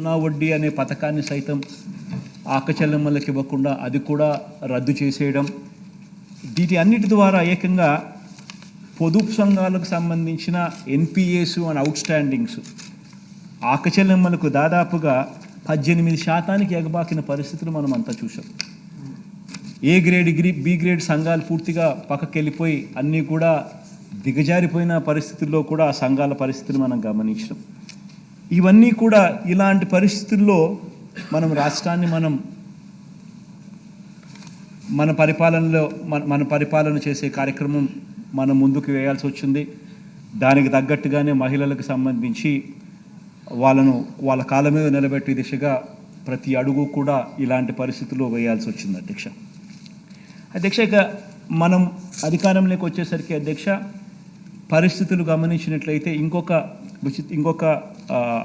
సున్నా వడ్డీ అనే పథకాన్ని సైతం ఆకచల్లెమ్మలకి ఇవ్వకుండా అది కూడా రద్దు చేసేయడం వీటి అన్నిటి ద్వారా ఏకంగా పొదుపు సంఘాలకు సంబంధించిన ఎన్పిఎస్ అండ్ అవుట్ స్టాండింగ్స్ ఆకచల్లెమ్మలకు దాదాపుగా పద్దెనిమిది శాతానికి ఎగబాకిన పరిస్థితులు మనం అంతా చూసాం ఏ గ్రేడ్ గ్రీ బి గ్రేడ్ సంఘాలు పూర్తిగా పక్కకి వెళ్ళిపోయి అన్నీ కూడా దిగజారిపోయిన పరిస్థితుల్లో కూడా ఆ సంఘాల పరిస్థితులు మనం గమనించడం ఇవన్నీ కూడా ఇలాంటి పరిస్థితుల్లో మనం రాష్ట్రాన్ని మనం మన పరిపాలనలో మన మన పరిపాలన చేసే కార్యక్రమం మనం ముందుకు వేయాల్సి వచ్చింది. దానికి తగ్గట్టుగానే మహిళలకు సంబంధించి వాళ్ళను వాళ్ళ కాళ్ళ మీద నిలబెట్టే దిశగా ప్రతి అడుగు కూడా ఇలాంటి పరిస్థితుల్లో వేయాల్సి వచ్చింది అధ్యక్ష. అధ్యక్ష ఇక మనం అధికారంలోకి వచ్చేసరికి అధ్యక్ష పరిస్థితులు గమనించినట్లయితే ఇంకొక ఇంకొక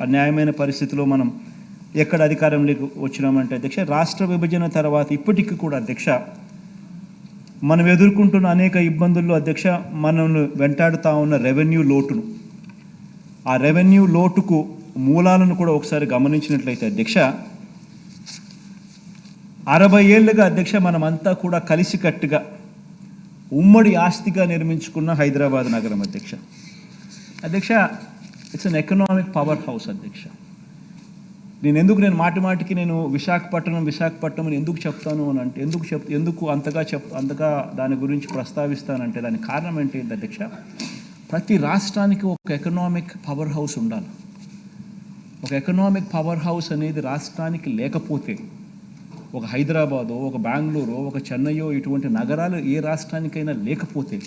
అన్యాయమైన పరిస్థితిలో మనం ఎక్కడ అధికారంలోకి వచ్చినామంటే అధ్యక్ష రాష్ట్ర విభజన తర్వాత ఇప్పటికీ కూడా అధ్యక్ష మనం ఎదుర్కొంటున్న అనేక ఇబ్బందుల్లో అధ్యక్ష మనల్ని వెంటాడుతూ ఉన్న రెవెన్యూ లోటును. ఆ రెవెన్యూ లోటుకు మూలాలను కూడా ఒకసారి గమనించినట్లయితే అధ్యక్ష అరవై ఏళ్ళుగా అధ్యక్ష మనమంతా కూడా కలిసికట్టుగా ఉమ్మడి ఆస్తిగా నిర్మించుకున్న హైదరాబాద్ నగరం అధ్యక్ష. అధ్యక్ష it's an economic power house అధ్యక్ష నేను ఎందుకు నేను మాటి మాటికి నేను విశాఖపట్నం విశాఖపట్నం అని ఎందుకు చెప్తాను అని అంటే ఎందుకు చెప్ ఎందుకు అంతగా చెప్ అంతగా దాని గురించి ప్రస్తావిస్తానంటే దానికి కారణం ఏంటి అధ్యక్ష? ప్రతి రాష్ట్రానికి ఒక ఎకనామిక్ పవర్ హౌస్ ఉండాలి. ఒక ఎకనామిక్ పవర్ హౌస్ అనేది రాష్ట్రానికి లేకపోతే ఒక హైదరాబాదో ఒక బెంగళూరు ఒక చెన్నయో ఇటువంటి నగరాలు ఏ రాష్ట్రానికైనా లేకపోతే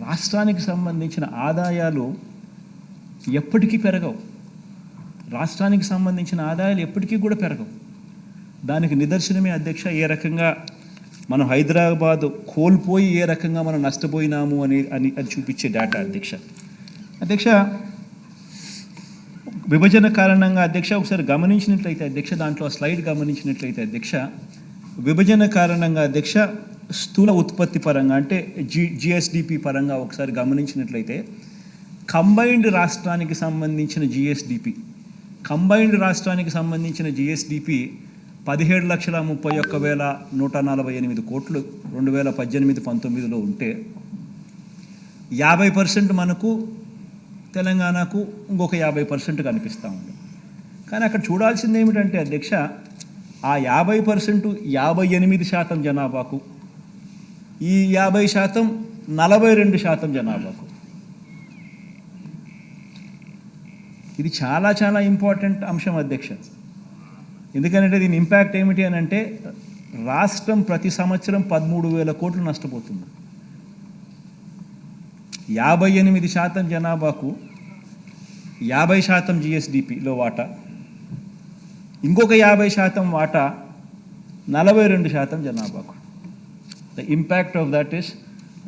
రాష్ట్రానికి సంబంధించిన ఆదాయాలు ఎప్పటికీ పెరగవు. రాష్ట్రానికి సంబంధించిన ఆదాయాలు ఎప్పటికీ కూడా పెరగవు. దానికి నిదర్శనమే అధ్యక్ష ఏ రకంగా మనం హైదరాబాద్ కోల్పోయి ఏ రకంగా మనం నష్టపోయినాము అని అని అది చూపించే డేటా అధ్యక్ష. అధ్యక్ష విభజన కారణంగా అధ్యక్ష ఒకసారి గమనించినట్లయితే అధ్యక్ష దాంట్లో స్లైడ్ గమనించినట్లయితే అధ్యక్ష విభజన కారణంగా అధ్యక్ష స్థూల ఉత్పత్తి పరంగా అంటే జి జిఎస్డిపి పరంగా ఒకసారి గమనించినట్లయితే కంబైన్డ్ రాష్ట్రానికి సంబంధించిన జిఎస్డిపి. కంబైన్డ్ రాష్ట్రానికి సంబంధించిన జిఎస్డిపి పదిహేడు లక్షల ముప్పై ఒక్క వేల నూట నలభై ఎనిమిది కోట్లు రెండు వేల పద్దెనిమిది పంతొమ్మిదిలో ఉంటే యాభై పర్సెంట్ మనకు తెలంగాణకు ఇంకొక యాభై పర్సెంట్ కనిపిస్తూ ఉంది. కానీ అక్కడ చూడాల్సింది ఏమిటంటే అధ్యక్ష ఆ యాభై పర్సెంట్ యాభై ఎనిమిది శాతం జనాభాకు ఈ యాభై శాతం నలభై రెండు శాతం జనాభాకు ఇది చాలా చాలా ఇంపార్టెంట్ అంశం అధ్యక్ష. ఎందుకంటే దీని ఇంపాక్ట్ ఏమిటి అని అంటే రాష్ట్రం ప్రతి సంవత్సరం పదమూడు వేల కోట్లు నష్టపోతుంది. యాభై ఎనిమిది శాతం జనాభాకు యాభై శాతం జిఎస్డిపిలో వాటా. ఇంకొక యాభై శాతం వాటా నలభై రెండు శాతం జనాభాకు. The impact of that is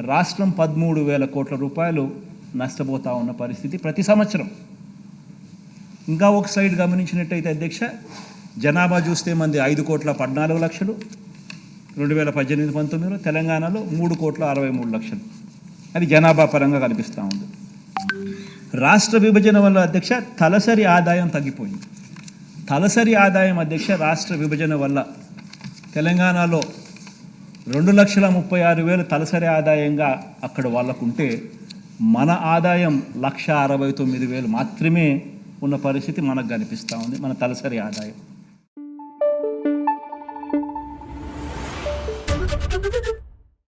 రాష్ట్రం పదమూడు వేల కోట్ల రూపాయలు నష్టపోతా ఉన్న పరిస్థితి ప్రతి సంవత్సరం. ఇంకా ఒక సైడ్ గమనించినట్టయితే అధ్యక్ష జనాభా చూస్తే మంది ఐదు కోట్ల పద్నాలుగు లక్షలు రెండు వేల పద్దెనిమిది పంతొమ్మిదిలో తెలంగాణలో మూడు కోట్ల అరవై మూడు లక్షలు. అది జనాభా పరంగా కనిపిస్తూ ఉంది. రాష్ట్ర విభజన వల్ల అధ్యక్ష తలసరి ఆదాయం తగ్గిపోయింది. తలసరి ఆదాయం అధ్యక్ష రాష్ట్ర విభజన వల్ల తెలంగాణలో రెండు లక్షల ముప్పై ఆరు వేలు తలసరి ఆదాయంగా అక్కడ వాళ్ళకుంటే మన ఆదాయం లక్ష అరవై తొమ్మిది వేలు మాత్రమే ఉన్న పరిస్థితి మనకు కనిపిస్తూ ఉంది మన తలసరి ఆదాయం.